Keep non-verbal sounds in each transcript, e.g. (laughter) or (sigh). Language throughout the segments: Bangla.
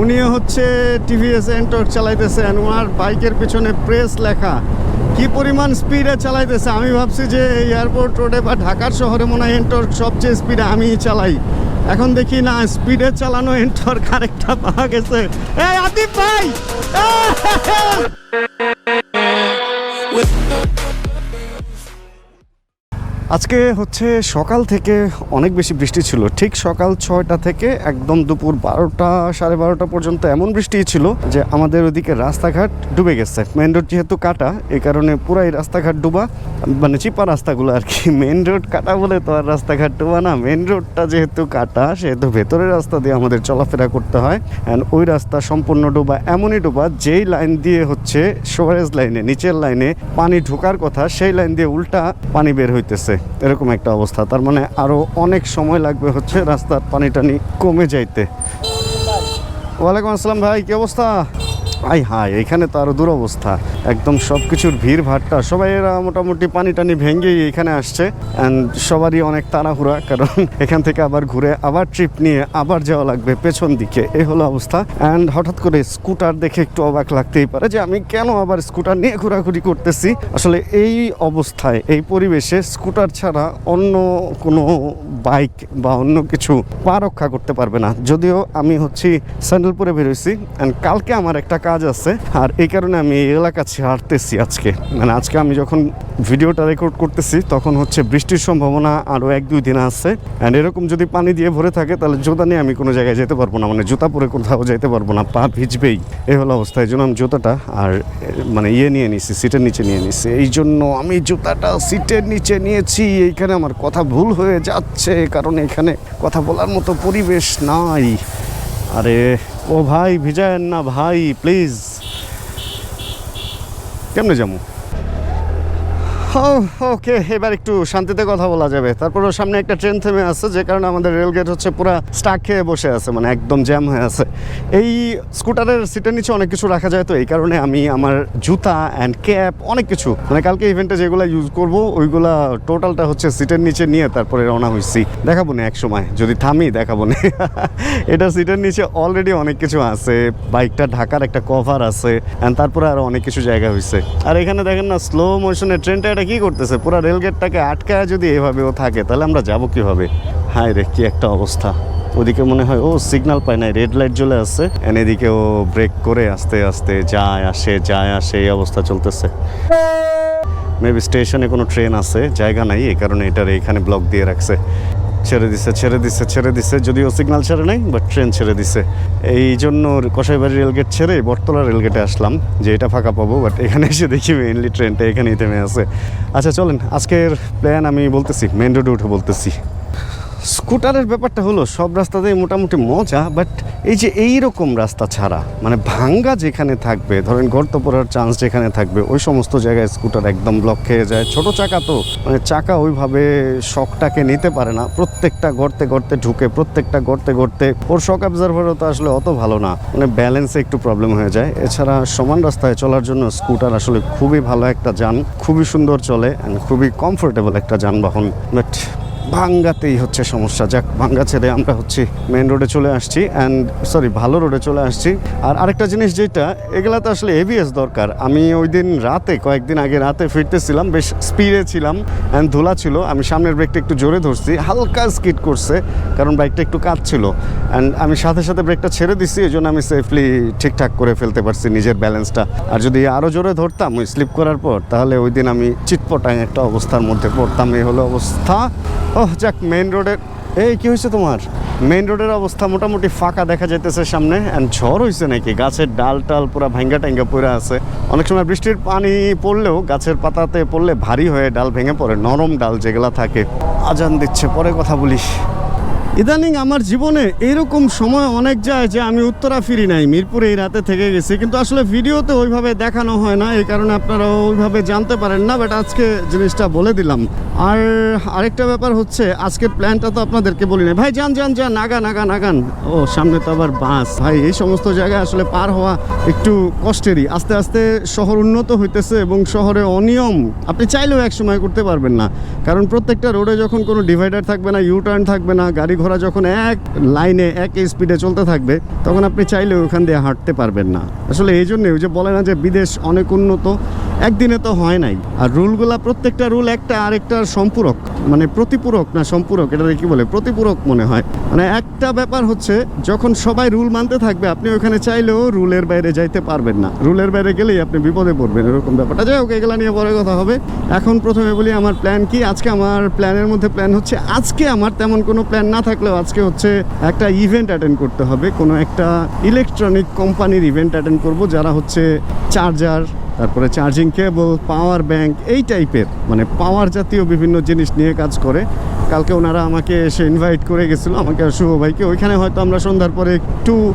উনিও হচ্ছে টিভিএস এন্টর্ক চালাইতেছেন ওনার বাইকের পিছনে প্রেস লেখা। কি পরিমাণ স্পিডে চালাইতেছে? আমি ভাবছি যে এয়ারপোর্ট রোডে বা ঢাকার শহরে মনে হয় এন্টর্ক সবচেয়ে স্পিডে আমিই চালাই। এখন দেখি না স্পিডে চালানো এন্টর্ক আরেকটা পাওয়া গেছে। আজকে হচ্ছে সকাল থেকে অনেক বেশি বৃষ্টি ছিল। ঠিক সকাল ছয়টা থেকে একদম দুপুর বারোটা, সাড়ে বারোটা পর্যন্ত এমন বৃষ্টি ছিল যে আমাদের ওদিকে রাস্তাঘাট ডুবে গেছে। মেন রোড যেহেতু কাটা এই কারণে পুরাই রাস্তাঘাট ডুবা মানে চিপা রাস্তাগুলো আর কি। (laughs) মেন রোড কাটা বলে তো আর রাস্তাঘাট ডুবা না। মেন রোডটা যেহেতু কাটা, সেহেতু ভেতরের রাস্তা দিয়ে আমাদের চলাফেরা করতে হয়। অ্যান্ড ওই রাস্তা সম্পূর্ণ ডোবা, এমনই ডোবা, যেই লাইন দিয়ে হচ্ছে সোয়ারেজ লাইনে, নিচের লাইনে পানি ঢোকার কথা, সেই লাইন দিয়ে উল্টা পানি বের হইতেছে। এরকম একটা অবস্থা। তার মানে আরও অনেক সময় লাগবে হচ্ছে রাস্তার পানি টানি কমে যাইতে। ওয়ালাইকুম আসসালাম ভাই, কি অবস্থা? আই হাই, এখানে তো আরও দুরবস্থা। একদম সব কিছুর ভিড় ভাট্টা সবাই এরা মোটামুটি পানি টানি ভেঙেই এখানে আসছে। অ্যান্ড সবারই অনেক তাড়াহুড়া, কারণ (laughs) এখান থেকে আবার ঘুরে আবার ট্রিপ নিয়ে আবার যাওয়া লাগবে পেছন দিকে। এই হলো অবস্থা। অ্যান্ড হঠাৎ করে স্কুটার দেখে একটু অবাক লাগতেই পারে যে আমি কেন আবার স্কুটার নিয়ে ঘোরাঘুরি করতেছি? আসলে এই অবস্থায়, এই পরিবেশে স্কুটার ছাড়া অন্য কোনো বাইক বা অন্য কিছু পা রক্ষা করতে পারবে না। যদিও আমি হচ্ছি স্যান্ডেল পরে বেরোইছি। অ্যান্ড কালকে আমার একটা কাজ আছে, আর এই কারণে আমি এই এলাকা ছাড়তেছি আজকে। মানে আজকে আমি যখন ভিডিওটা রেকর্ড করতেছি, তখন হচ্ছে বৃষ্টির সম্ভাবনা আরও এক দুই দিন আছে। অ্যান্ড এরকম যদি পানি দিয়ে ভরে থাকে, তাহলে জুতা নিয়ে আমি কোনো জায়গায় যেতে পারব না। মানে জুতা পরে কোথাও যেতে পারব না, পা ভিজবেই। এই হলো অবস্থা, এই জন্য আমি জুতাটা আর মানে ইয়ে নিয়ে নিছি, সিটের নিচে নিয়ে নিছি। এই জন্য আমি জুতাটা সিটের নিচে নিয়েছি, এইখানে আমার কথা ভুল হয়ে যাচ্ছে, কারণ এখানে কথা বলার মতো পরিবেশ নাই। আরে ও ভাই ভিজায়েন না ভাই প্লিজ কেমনে যাব? ওকে, এবার একটু শান্তিতে কথা বলা যাবে। তারপরে সামনে একটা ট্রেন থেমে আছে, যে কারণে আমাদের রেলগেট হচ্ছে পুরো স্টাক খেয়ে বসে আছে মানে একদম জ্যাম হয়ে আছে। এই স্কুটারের সিটের নিচে অনেক কিছু রাখা যায় তো, এই কারণে আমি আমার জুতা অ্যান্ড ক্যাপ অনেক কিছু। মানে কালকে ইভেন্টে যেগুলো ইউজ করব, ওইগুলা টোটালটা হচ্ছে সিটের নিচে নিয়ে তারপরে রওনা হয়েছি দেখাবো না এক সময়, যদি থামি দেখাবো না। (laughs) এটা সিটের নিচে অলরেডি অনেক কিছু আছে বাইকটা ঢাকার একটা কভার আছে অ্যান্ড তারপরে আরও অনেক কিছু জায়গা হয়েছে আর এখানে দেখেন না স্লো মোশনে ট্রেনটা এটা কি করতেছে? পুরো রেলগেটটাকে আটকায় যদি এভাবেও থাকে, তাহলে আমরা যাব কীভাবে? হায় রে, কি একটা অবস্থা। ওদিকে মনে হয়, ও সিগনাল পায় নাই রেড লাইট জ্বলে আসছে এন এদিকে ও ব্রেক করে আস্তে আস্তে যায়, আসে যায়, আসে, এই অবস্থা চলতেছে। মেবি স্টেশনে কোনো ট্রেন আছে, জায়গা নাই, এই কারণে এটার এখানে ব্লক দিয়ে রাখছে। ছেড়ে দিছে ছেড়ে দিছে ছেড়ে দিছে। যদিও সিগনাল ছেড়ে নাই বাট ট্রেন ছেড়ে দিছে। এই জন্য কষাইবাড়ি রেলগেট ছেড়ে বটতলা রেলগেটে আসলাম, যে এটা ফাঁকা পাবো বাট এখানে এসে দেখি মেইনলি ট্রেনটা এখানেই থেমে আছে। আচ্ছা চলেন, আজকের প্ল্যান আমি বলতেছি মেন রোডে উঠে বলতেছি। স্কুটারের ব্যাপারটা হলো, সব রাস্তাতেই মোটামুটি মজা বাট এই যে এই রকম রাস্তা ছাড়া মানে ভাঙ্গা যেখানে থাকবে, ধরেন গর্ত পড়ার চান্স যেখানে থাকবে, ওই সমস্ত জায়গায় স্কুটার একদম ব্লক খেয়ে যায়। ছোট চাকা তো মানে চাকা ওইভাবে শখটাকে নিতে পারে না। প্রত্যেকটা গর্তে গর্তে ঢুকে, প্রত্যেকটা গর্তে গর্তে, ওর শক অবজারভারও তো আসলে অত ভালো না। মানে ব্যালেন্সে একটু প্রবলেম হয়ে যায়। এছাড়া সমান রাস্তায় চলার জন্য স্কুটার আসলে খুবই ভালো একটা যান, খুবই সুন্দর চলে অ্যান্ড খুবই কমফোর্টেবল একটা যানবাহন বাট ভাঙ্গাতেই হচ্ছে সমস্যা। যাক, ভাঙ্গা ছেড়ে আমরা হচ্ছে মেন রোডে চলে আসছি অ্যান্ড সরি ভালো রোডে চলে আসছি। আর আরেকটা জিনিস যেটা এগুলাতে আসলে এবিএস দরকার। আমি ওই দিন রাতে, কয়েকদিন আগে রাতে ফিরতেছিলাম, বেশ স্পিডে ছিলাম অ্যান্ড ধুলা ছিল। আমি সামনের ব্রেকটা একটু জোরে ধরছি, হালকা স্কিড করছে, কারণ বাইকটা একটু কাজ ছিল অ্যান্ড আমি সাথে সাথে ব্রেকটা ছেড়ে দিছি এই জন্য আমি সেফলি ঠিকঠাক করে ফেলতে পারছি নিজের ব্যালেন্সটা আর যদি আরও জোরে ধরতাম, ওই স্লিপ করার পর, তাহলে ওই দিন আমি চিটপটাং একটা অবস্থার মধ্যে পড়তাম। এই হলো অবস্থা। ওহ, যাক মেইন রোডের এই, কি হয়েছে তোমার? মেইন রোডের অবস্থা মোটামুটি ফাঁকা দেখা যাইতেছে সামনে অ্যান্ড ঝড় হয়েছে নাকি? গাছের ডাল টাল পুরো ভেঙ্গা টাঙ্গা পড়ে আছে। অনেক সময় বৃষ্টির পানি পড়লেও গাছের পাতাতে পড়লে ভারী হয়ে ডাল ভেঙে পড়ে, নরম ডাল যেগুলা থাকে। আজান দিচ্ছে, পরে কথা বলিস। ইদানিং আমার জীবনে এরকম সময় অনেক যায় যে আমি উত্তরা ফিরি নাই, মিরপুরে এই রাতে থেকে গেছি। কিন্তু আসলে ভিডিওতে ওইভাবে দেখানো হয় না, এই কারণে আপনারা ওইভাবে জানতে পারেন না বাট আজকে জিনিসটা বলে দিলাম। আর আরেকটা ব্যাপার হচ্ছে, আজকের প্ল্যানটা তো আপনাদেরকে বলি না ভাই, যান যান যান, নাগান নাগান নাগান। ও, সামনে তো আবার বাস। ভাই, এই সমস্ত জায়গায় আসলে পার হওয়া একটু কষ্টেরই। আস্তে আস্তে শহর উন্নত হইতেছে এবং শহরে অনিয়ম আপনি চাইলেও এক সময় করতে পারবেন না। কারণ প্রত্যেকটা রোডে যখন কোনো ডিভাইডার থাকবে না ইউ টার্ন থাকবে না, গাড়ি ঘোড়া যখন এক লাইনে, এক স্পিডে চলতে থাকবে, তখন আপনি চাইলে ওখান দিয়ে হাঁটতে পারবেন না। আসলে এই জন্যে ওই যে বলে না যে বিদেশ অনেক উন্নত একদিনে তো হয় নাই। আর রুলগুলা প্রত্যেকটা রুল একটা আরেকটার সম্পূরক। মানে প্রতিপূরক না সম্পূরক এটা কি বলে? প্রতিপূরক মনে হয়। মানে একটা ব্যাপার হচ্ছে, যখন সবাই রুল মানতে থাকবে, আপনি ওখানে চাইলেও রুলের বাইরে যাইতে পারবেন না। রুলের বাইরে গেলেই আপনি বিপদে পড়বেন, এরকম ব্যাপারটা। যাই হোক, এগুলা নিয়ে পরে কথা হবে। এখন প্রথমে বলি, আমার প্ল্যান কি? আজকে আমার প্ল্যানের মধ্যে প্ল্যান হচ্ছে, আজকে আমার তেমন কোনো প্ল্যান না থাকলেও আজকে হচ্ছে একটা ইভেন্ট অ্যাটেন্ড করতে হবে। কোনো একটা ইলেকট্রনিক কোম্পানির ইভেন্ট অ্যাটেন্ড করব, যারা হচ্ছে চার্জার তারপরে চার্জিং কেবল পাওয়ার ব্যাংক এই টাইপের মানে পাওয়ার জাতীয় বিভিন্ন জিনিস নিয়ে কাজ করে। কালকে ওনারা আমাকে এসে ইনভাইট করে গেছিল, আমাকে আর শুভ ভাইকে। ওইখানে হয়তো আমরা সন্ধ্যার পরে একটু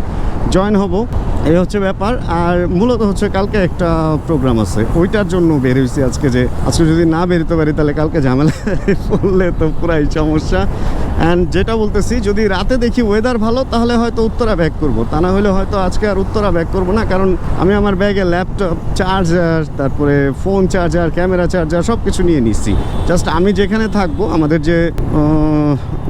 জয়েন হব। এই হচ্ছে ব্যাপার। আর মূলত হচ্ছে কালকে একটা প্রোগ্রাম আছে। ওইটার জন্য বের হয়েছি আজকে যে, আজকে যদি না বেরোতে পারি, তাহলে কালকে ঝামেলা (laughs) পড়লে তো পুরাই সমস্যা। অ্যান্ড যেটা বলতেছি, যদি রাতে দেখি ওয়েদার ভালো, তাহলে হয়তো উত্তরা ব্যাক করব। তা না হলে হয়তো আজকে আর উত্তরা ব্যাক করব না, কারণ আমি আমার ব্যাগে ল্যাপটপ চার্জার তারপরে ফোন চার্জার ক্যামেরা চার্জার সব কিছু নিয়ে নিচ্ছি। জাস্ট আমি যেখানে থাকব, আমাদের যে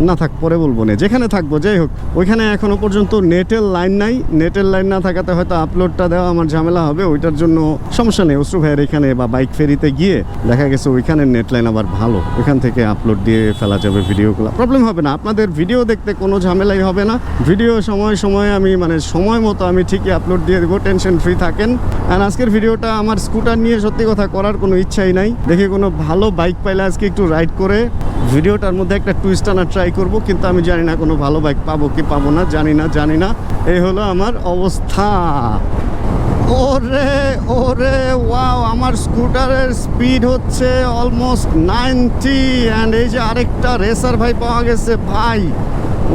না থাক, পরে বলব না, যেখানে থাকব, যাই হোক, ওইখানে এখনও পর্যন্ত নেটের লাইন নাই। নেটের লাইন না থাকাতে হয়তো আপলোডটা দেওয়া আমার ঝামেলা হবে, ওইটার জন্য সমস্যা নেই। অশ্রু ভাইয়ের এখানে বা বাইক ফেরিতে গিয়ে দেখা গেছে ওইখানে নেট লাইন আবার ভালো। ওইখান থেকে আপলোড দিয়ে ফেলা যাবে ভিডিওগুলো প্রবলেম হবে না। আপনাদের ভিডিও দেখতে কোনো ঝামেলাই হবে না। ভিডিও সময় সময় আমি মানে সময় মতো আমি ঠিকই আপলোড দিয়ে দেবো। টেনশন ফ্রি থাকেন। আর আজকের ভিডিওটা আমার স্কুটার নিয়ে সত্যি কথা করার কোনো ইচ্ছাই নাই। দেখি কোনো ভালো বাইক পাইলে আজকে একটু রাইড করে ভিডিওটার মধ্যে একটা টুইস্ট আনার ট্রাই করব, কিন্তু আমি জানি না কোনো ভালো বাইক পাবো কি পাবো না। জানি না জানি না। এই হলো আমার অবস্থা। ওরে ওরে ওয়াও আমার স্কুটারের স্পিড হচ্ছে অলমোস্ট নাইনটি অ্যান্ড এই যে আরেকটা রেসার ভাই পাওয়া গেছে ভাই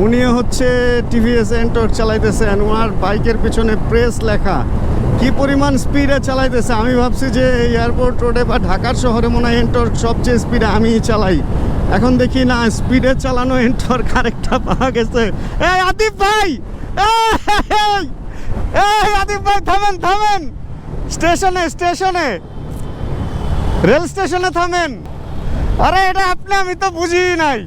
উনি হচ্ছে টিভিএস এন্টর চালাইতেছেন ওনার বাইকের পিছনে প্রেস লেখা। কি পরিমাণ স্পিডে চালাইতেছে? আমি ভাবছি যে এয়ারপোর্ট রোডে বা ঢাকার শহরে মনে হয় এন্টর সবচেয়ে স্পিডে আমিই চালাই। এখন দেখি না স্পিডে চালানো এন্টর কারেক্টটা পাওয়া গেছে। এই আদিব ভাই! এই! এই আদিব ভাই, থামেন থামেন। স্টেশনে স্টেশনে। রেল স্টেশনে থামেন। আরে, এটা আপনি, আমি তো বুঝি নাই।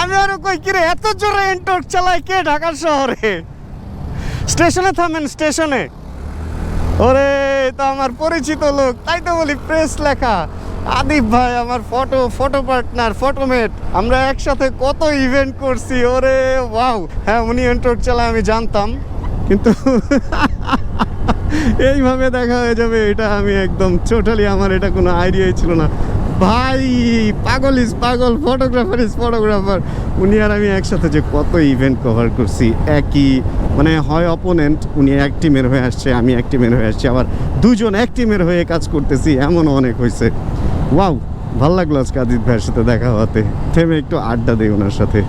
আমি আরও কই, কিরে, এত জোরে এন্টর চালাই কে ঢাকার শহরে? স্টেশনে থামেন, স্টেশনে। ওরে তো আমার পরিচিত লোক। তাই তো বলি প্রেস লেখা। আদিব ভাই, আমার ফটো ফটো পার্টনার ফটোমেট আমরা একসাথে কত ইভেন্ট করছি, ওরে ওয়াও হ্যাঁ উনি এন্টর চালায়, আমি জানতাম। কিন্তু (laughs) এইভাবে দেখা হয়ে যাবে, এটা আমি একদম টোটালি আমার এটা কোনো আইডিয়াই ছিল না। ভাই, পাগল ইস পাগল ফটোগ্রাফার ইস ফটোগ্রাফার উনি আর আমি একসাথে যে কত ইভেন্ট কভার করছি, একই মানে হয় অপোনেন্ট উনি এক টিমের হয়ে আসছে, আমি এক টিমের হয়ে আসছি, আবার দুজন এক টিমের হয়ে কাজ করতেছি, এমনও অনেক হয়েছে। ওয়াও ভালো লাগল আজকে আদিত ভাইয়ের সাথে দেখা হতে থেমে একটু আড্ডা দেই ওনার সাথে।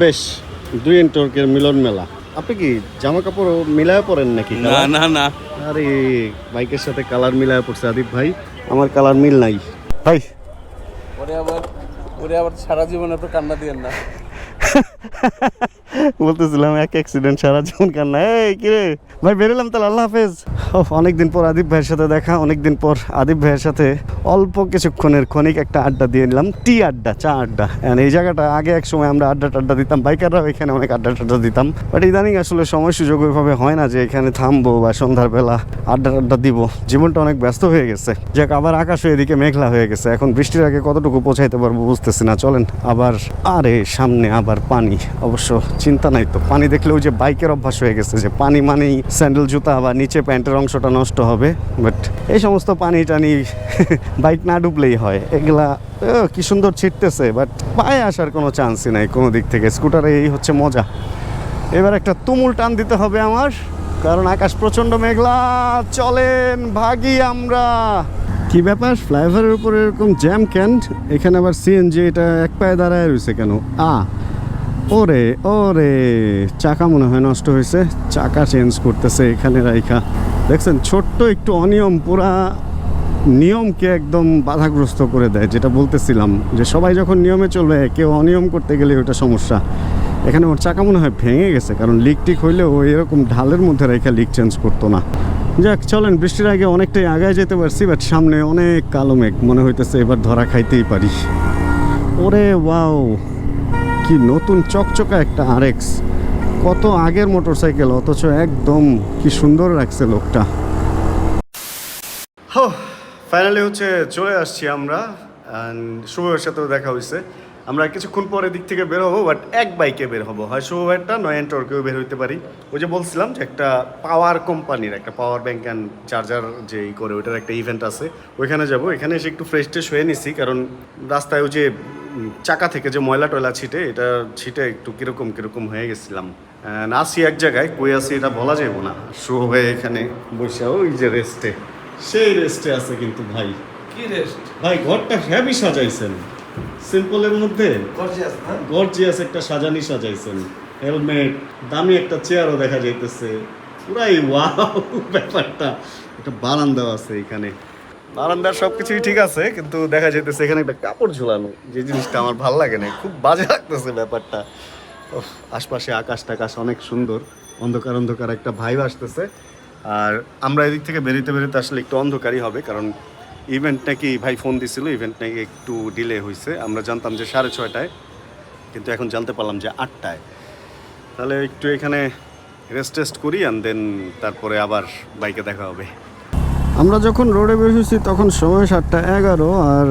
বেশ, দুই এন্টর্কের মিলন মেলা আপনি কি জামা কাপড় মিলায় পরেন নাকি? না না না। আরে বাইকের সাথে কালার মিলায় পড়ছে আদিব ভাই। আমার কালার মিল নাই। ভাই। ওরে আবার ওরে আবার সারা জীবন আপনি কান্না দিয়েন না। (laughs) বলতেছিলাম এক অ্যাক্সিডেন্ট সারা জীবন কান্না। এই কিরে? ভাই বেরোলাম তাহলে, আল্লাহ হাফেজ। অনেকদিন পর আদিব ভাইয়ের সাথে দেখা, অনেকদিন পর আদিব ভাইয়ের সাথে অল্প কিছুক্ষণের ক্ষণিক একটা আড্ডা দিয়ে নিলাম। টি আড্ডা, চা আড্ডা। And এই জায়গাটা, আগে এক সময় আমরা আড্ডা টাড্ডা দিতাম, বাইকাররাও এখানে অনেক আড্ডা টাড্ডা দিতাম। বাট ইদানিং আসলে সময় সুযোগ ওইভাবে হয় না যে এখানে থামবো বা সন্ধ্যার বেলা আড্ডা টাড্ডা দিব। জীবনটা অনেক ব্যস্ত হয়ে গেছে। যাক, আবার আকাশ এদিকে মেঘলা হয়ে গেছে। এখন বৃষ্টির আগে কতটুকু পৌঁছাইতে পারব বুঝতেছি না। চলেন, আবার, আরে, সামনে আবার পানি। অবশ্য চিন্তা নাই তো। পানি দেখলেও যে বাইকের অভ্যাস হয়ে গেছে যে পানি মানেই স্যান্ডেল, জুতা বা নিচে প্যান্টের অংশটা নষ্ট হবে। বাট এই সমস্ত পানি টানি (laughs) বাইক না ডুবলেই হয়। এগুলা কি সুন্দর ছিটতেছে, বাট পায়ে আসার কোনো চান্সই নাই কোনো দিক থেকে। স্কুটারে এই হচ্ছে মজা। এবার একটা তুমুল টান দিতে হবে আমার, কারণ আকাশ প্রচণ্ড মেঘলা। চলেন, ভাগি আমরা। কি ব্যাপার? ফ্লাইওভারের উপরে এরকম জ্যাম ক্যান এখানে আবার সিএনজি এটা এক পায়ে দাঁড়ায় রয়েছে কেন? আ ওরে ওরে, চাকা মনে হয় নষ্ট হয়েছে। চাকা চেঞ্জ করতেছে এখানে রাইখা। দেখছেন, ছোট্ট একটু অনিয়ম, পুরা নিয়মকে একদম বাধাগ্রস্ত করে দেয়, যেটা বলতেছিলাম, যে সবাই যখন নিয়মে চলবে, কেউ অনিয়ম করতে গেলে ওটা সমস্যা। এখানে ওর চাকা মনে হয় ভেঙে গেছে, কারণ লিক টিক হইলে ও এরকম ঢালের মধ্যে রেখে লিক চেঞ্জ করতো না। যাক, চলেন, বৃষ্টির আগে অনেকটাই আগায় যেতে পারছি বাট সামনে অনেক কালো মেঘ। মনে হইতেছে এবার ধরা খাইতেই পারি। ওরে, ওয়াও! কি নতুন চকচকা একটা আরএক্স কত আগের মোটরসাইকেল, অথচ একদম কি সুন্দর লাগছে লোকটা। ফাইনালি হচ্ছে চলে আসছি আমরা শুভের সাথেও দেখা হয়েছে আমরা কিছুক্ষণ পরে দিক থেকে বের হব বাট এক বাইকে বের হব। হয় শুভেরটা নয় এন্টরকেও বের হইতে পারি। ওই যে বলছিলাম যে একটা পাওয়ার কোম্পানির একটা পাওয়ার ব্যাংক অ্যান্ড চার্জার যে ই করে ওইটার একটা ইভেন্ট আছে। ওইখানে যাব। এখানে এসে একটু ফ্রেশ ট্রেশ হয়ে নিছি কারণ রাস্তায় ওই যে চাকা থেকে যে ময়লা টয়লা ছিটে এটা ছিটে একটু কীরকম কীরকম হয়ে গেছিলাম। আসি এক জায়গায় কই আসি এটা বলা যাব না। শুভ ভাই এখানে বসে ওই যে রেস্টে সেই রেস্টে আছে কিন্তু ভাই। কি রেস্ট ভাই ঘরটা হ্যাভি সাজাইছেন। সিম্পলের মধ্যে? গর্জিয়াস একটা সাজানি সাজাইছেন। হেলমেট দামি একটা চেয়ারও দেখা যাইতেছে। পুরাই ওয়াও ব্যাপারটা। একটা বারান্দাও আছে এখানে। বারান্দার সব কিছুই ঠিক আছে কিন্তু দেখা যাইতেছে এখানে একটা কাপড় ঝুলানো যে জিনিসটা আমার ভালো লাগে না। খুব বাজে লাগতেছে ব্যাপারটা। আশপাশে আকাশ টাকাশ অনেক সুন্দর। অন্ধকার অন্ধকার একটা ভাইব আসতেছে। আর আমরা এদিক থেকে বেরোতে বেরোতে আসলে একটু অন্ধকারই হবে কারণ ইভেন্ট নাকি ভাই ফোন দিছিল ইভেন্ট নাকি একটু ডিলে হয়েছে আমরা জানতাম যে সাড়ে ছয়টায়, কিন্তু এখন জানতে পারলাম যে আটটায়। তাহলে একটু এখানে রেস্ট টেস্ট করি অ্যান্ড দেন তারপরে আবার বাইকে দেখা হবে। আমরা যখন রোডে হয়েছি তখন সময় সাতটা এগারো, আর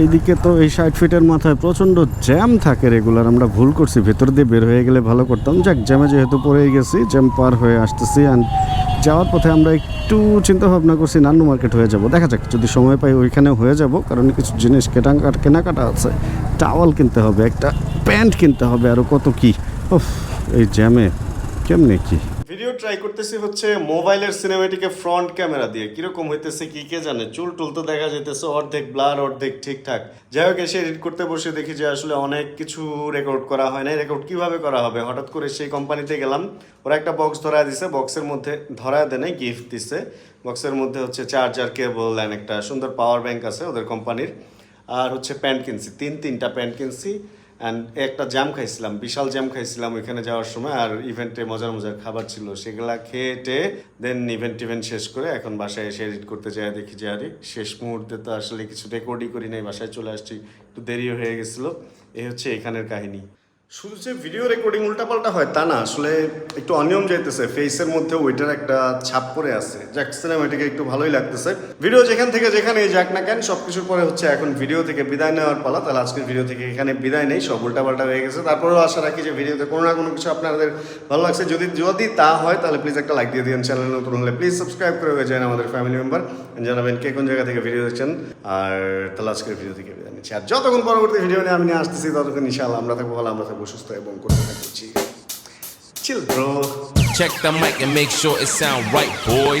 এইদিকে তো এই ষাট ফিটের মাথায় প্রচণ্ড জ্যাম থাকে রেগুলার আমরা ভুল করছি, ভেতর দিয়ে বের হয়ে গেলে ভালো করতাম। যাক, জ্যামে যেহেতু পড়েই গেছি, জ্যাম পার হয়ে আসতেছি অ্যান্ড যাওয়ার পথে আমরা একটু চিন্তা ভাবনা করছি, নান্নু মার্কেট হয়ে যাব। দেখা যাক, যদি সময় পাই ওইখানে হয়ে যাব, কারণ কিছু জিনিস কেনাকাটা কেনাকাটা আছে। টাওয়াল কিনতে হবে, একটা প্যান্ট কিনতে হবে আরও কত কি? উফ, এই জ্যামে কেমনে কি? ভিডিও ট্রাই করতেছি হচ্ছে মোবাইলের সিনেমেটিকে ফ্রন্ট ক্যামেরা দিয়ে। কীরকম হইতেছে, কি কে জানে? চুল টুল তো দেখা যাইতেছে, অর্ধেক ব্লার অর্ধেক ঠিকঠাক। যাই হোক, এসে এডিট করতে বসে দেখি যে আসলে অনেক কিছু রেকর্ড করা হয় না রেকর্ড কীভাবে করা হবে? হঠাৎ করে সেই কোম্পানিতে গেলাম। ওরা একটা বক্স ধরায় দিছে। বক্সের মধ্যে ধরায় দেয় গিফট দিছে। বক্সের মধ্যে হচ্ছে চার্জার কেবল অ্যান্ড একটা সুন্দর পাওয়ার ব্যাংক আছে ওদের কোম্পানির আর হচ্ছে প্যান্ট কিনছি, তিন, তিনটা প্যান্ট কিনছি। অ্যান্ড একটা জ্যাম খাইছিলাম, বিশাল জ্যাম খাইছিলাম ওইখানে যাওয়ার সময়, আর ইভেন্টে মজার মজার খাবার ছিল সেগুলা খেয়ে দেন ইভেন্ট ইভেন্ট শেষ করে এখন বাসায় এসে এডিট করতে যাই, দেখি যে আরে, শেষ মুহূর্তে তো আসলে কিছু রেকর্ডই করি নাই, বাসায় চলে আসছি, একটু দেরিও হয়ে গেছিল। এই হচ্ছে এখানের কাহিনী। শুধু যে ভিডিও রেকর্ডিং উল্টাপাল্টা হয়, তা না। আসলে একটু অনিয়ম যাইতেছে। ফেসের মধ্যে ওইটার একটা ছাপ পড়ে আছে। যাক সিনেমাটিকে একটু ভালোই লাগতেছে। ভিডিও যেখান থেকে যেখানে যাক না কেন সব কিছুর পরে হচ্ছে এখন ভিডিও থেকে বিদায় নেওয়ার পালা। তাহলে আজকের ভিডিও থেকে এখানে বিদায় নেই। সব উল্টাপাল্টা হয়ে গেছে। তারপরেও আশা রাখি যে ভিডিওতে কোনো না কোনো কিছু আপনাদের ভালো লাগছে। যদি যদি তা হয়, তাহলে প্লিজ একটা লাইক দিয়ে দিন চ্যানেল নতুন হলে। প্লিজ সাবস্ক্রাইব করে হয়ে যান আমাদের ফ্যামিলি মেম্বার জানাবেন কে কোন জায়গা থেকে ভিডিও দেখছেন। আর তাহলে আজকের ভিডিও থেকে বিদায় নিচ্ছি। আর যতক্ষণ পরবর্তী ভিডিও নিয়ে আমি নিয়ে আসতেছি, ততক্ষণ ইনশাআল্লাহ আমরা থাকব, ভালো আমরা থাকবো সুস্থ এবং করতে থাকবো chill bro Check the mic and make sure it sound right, boys.